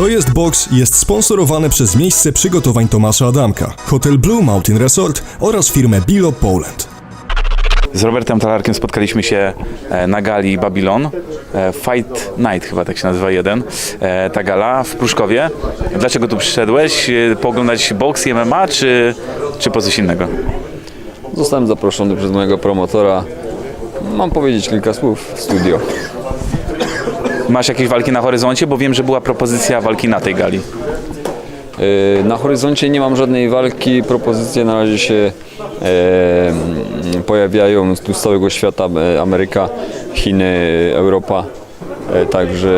To jest Box jest sponsorowany przez miejsce przygotowań Tomasza Adamka, Hotel Blue Mountain Resort oraz firmę Bilo Poland. Z Robertem Talarkiem spotkaliśmy się e, na gali Babylon. E, Fight Night chyba tak się nazywa jeden. E, Ta gala w Pruszkowie. Dlaczego tu przyszedłeś? Pooglądać boks i MMA czy, czy po coś innego? Zostałem zaproszony przez mojego promotora. Mam powiedzieć kilka słów w studio. Masz jakieś walki na horyzoncie? Bo wiem, że była propozycja walki na tej gali. Yy, Na horyzoncie nie mam żadnej walki. Propozycje na razie się e, pojawiają tu z całego świata. e, Ameryka, Chiny, Europa. E, Także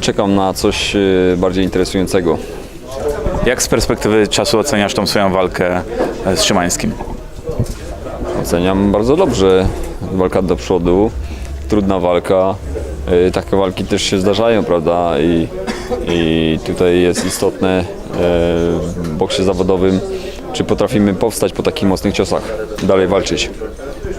czekam na coś bardziej interesującego. Jak z perspektywy czasu oceniasz tą swoją walkę e, z Szymańskim? Oceniam bardzo dobrze. Walka do przodu, trudna walka. E, Takie walki też się zdarzają, prawda? I, i tutaj jest istotne e, w boksie zawodowym, czy potrafimy powstać po takich mocnych ciosach, dalej walczyć.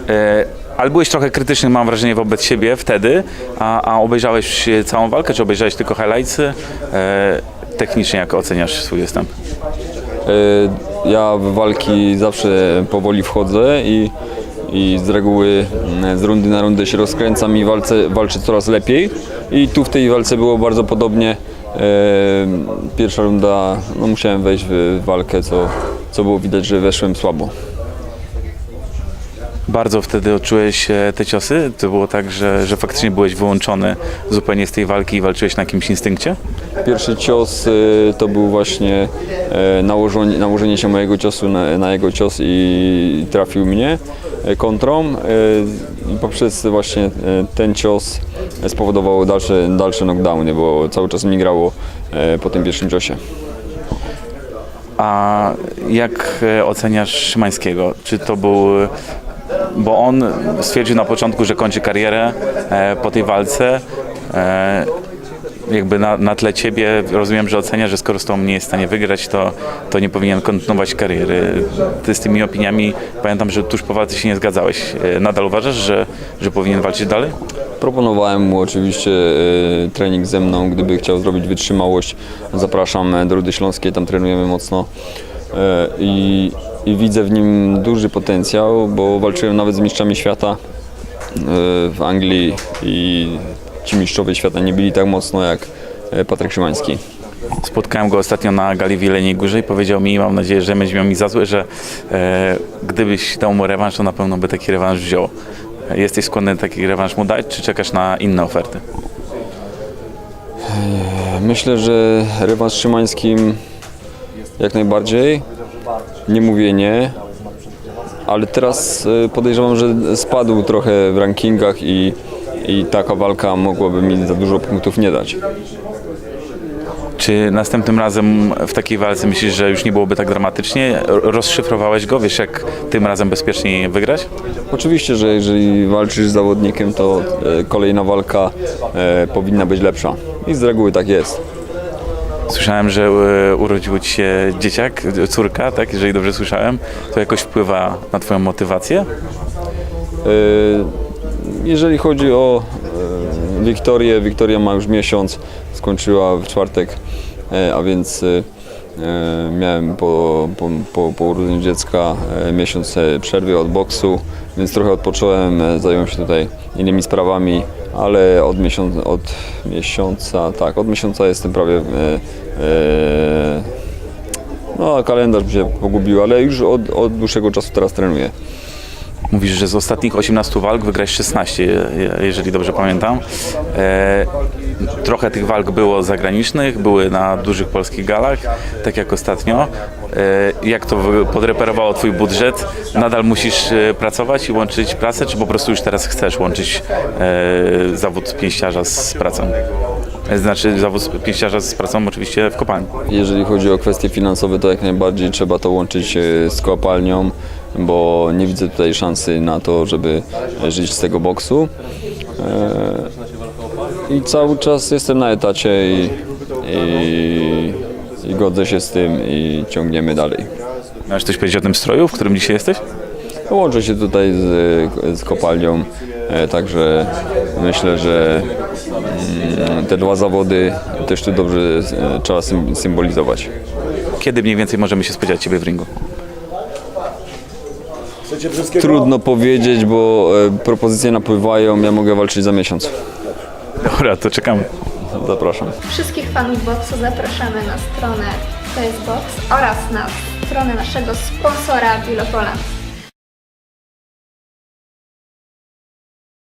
E, Ale byłeś trochę krytyczny, mam wrażenie, wobec siebie wtedy, a, a obejrzałeś całą walkę, czy obejrzałeś tylko highlightsy? E, Technicznie jak oceniasz swój występ? E, Ja w walki zawsze powoli wchodzę i, i z reguły mm, z rundy na rundę się rozkręcam i walczę, walczę coraz lepiej. I tu w tej walce było bardzo podobnie. E, Pierwsza runda, no musiałem wejść w walkę, co, co było widać, że weszłem słabo. Bardzo wtedy odczułeś e, te ciosy? To było tak, że, że faktycznie byłeś wyłączony zupełnie z tej walki i walczyłeś na jakimś instynkcie? Pierwszy cios y, to był właśnie e, nałożenie, nałożenie się mojego ciosu na, na jego cios i trafił mnie e, kontrą. e, I poprzez właśnie e, ten cios spowodowało dalsze, dalsze knockdowny, bo cały czas mi grało e, po tym pierwszym ciosie. A jak e, oceniasz Szymańskiego? Czy to był... Bo on stwierdził na początku, że kończy karierę e, po tej walce. Jakby na, na tle ciebie rozumiem, że ocenia, że skoro z tą nie jest w stanie wygrać, to, to nie powinien kontynuować kariery. Ty z tymi opiniami, pamiętam, że tuż po walce się nie zgadzałeś. E, Nadal uważasz, że, że powinien walczyć dalej? Proponowałem mu oczywiście e, trening ze mną, gdyby chciał zrobić wytrzymałość. Zapraszam e, do Rudy Śląskiej, tam trenujemy mocno. I, I widzę w nim duży potencjał, bo walczyłem nawet z mistrzami świata w Anglii i ci mistrzowie świata nie byli tak mocno jak e, Patryk Szymański. Spotkałem go ostatnio na gali w Jeleniej Górze i powiedział mi, mam nadzieję, że będzie miał mi za złe, że e, gdybyś dał mu rewanż, to na pewno by taki rewanż wziął. Jesteś skłonny taki rewanż mu dać, czy czekasz na inne oferty? Myślę, że rewanż Szymańskim jak najbardziej. Nie mówię nie, ale teraz e, podejrzewam, że spadł trochę w rankingach i, i taka walka mogłaby mi za dużo punktów nie dać. Czy następnym razem w takiej walce myślisz, że już nie byłoby tak dramatycznie? Rozszyfrowałeś go? Wiesz, jak tym razem bezpieczniej wygrać? Oczywiście, że jeżeli walczysz z zawodnikiem, to e, kolejna walka e, powinna być lepsza. I z reguły tak jest. Słyszałem, że e, urodził ci się dzieciak, córka, tak? Jeżeli dobrze słyszałem, to jakoś wpływa na twoją motywację? Jeżeli chodzi o e, Wiktorię, Wiktoria ma już miesiąc, skończyła w czwartek, e, a więc e, miałem po, po, po, po urodzeniu dziecka miesiąc przerwy od boksu, więc trochę odpocząłem, zająłem się tutaj innymi sprawami, ale od miesiąca, od miesiąca, tak, od miesiąca jestem prawie e, e, no, kalendarz mi się pogubił, ale już od, od dłuższego czasu teraz trenuję. Mówisz, że z ostatnich 18 walk wygrałeś 16, je- jeżeli dobrze pamiętam. E, trochę tych walk było zagranicznych, były na dużych polskich galach, tak jak ostatnio. E, jak to podreperowało Twój budżet? Nadal musisz e, pracować i łączyć pracę, czy po prostu już teraz chcesz łączyć e, zawód pięściarza z pracą? E, Znaczy zawód pięściarza z pracą oczywiście w kopalni. Jeżeli chodzi o kwestie finansowe, to jak najbardziej trzeba to łączyć e, z kopalnią, bo nie widzę tutaj szansy na to, żeby e, żyć z tego boksu. I cały czas jestem na etacie i, i, i godzę się z tym i ciągniemy dalej. Możesz coś powiedzieć o tym stroju, w którym dzisiaj jesteś? Łączę się tutaj z, z kopalnią, także myślę, że mm, te dwa zawody też tu dobrze e, trzeba sym- symbolizować. Kiedy mniej więcej możemy się spodziewać Ciebie w ringu? Trudno powiedzieć, bo e, propozycje napływają, ja mogę walczyć za miesiąc. Dobra, to czekamy. Zapraszam. Wszystkich fanów boksu zapraszamy na stronę Facebox oraz na stronę naszego sponsora Bilopola.